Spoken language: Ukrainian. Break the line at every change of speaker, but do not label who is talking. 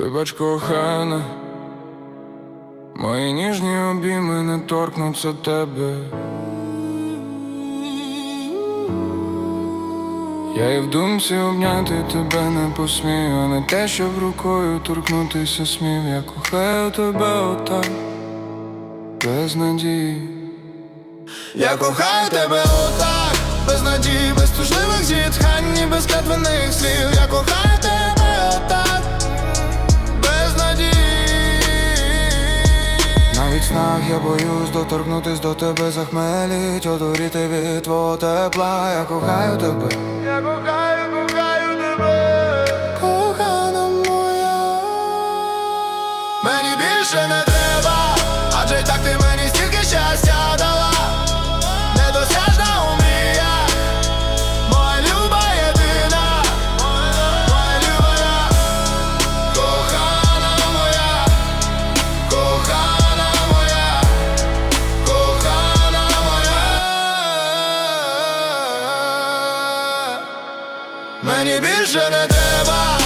Вибач, кохана, мої ніжні обійми не торкнуться тебе. Я і в думці обняти тебе не посмію, а не те, щоб рукою торкнутися смів. Я кохаю тебе отак, без надії.
Я кохаю тебе отак, без надії, без тужливих зітхань, і без клятвених слів. Я кохаю
В снах я боюсь доторкнутись до тебе, захмеліть, одуріти від твого тепла. Я кохаю тебе.
Я кохаю, кохаю тебе, кохана моя. Мені більше не треба, Мені більше не треба,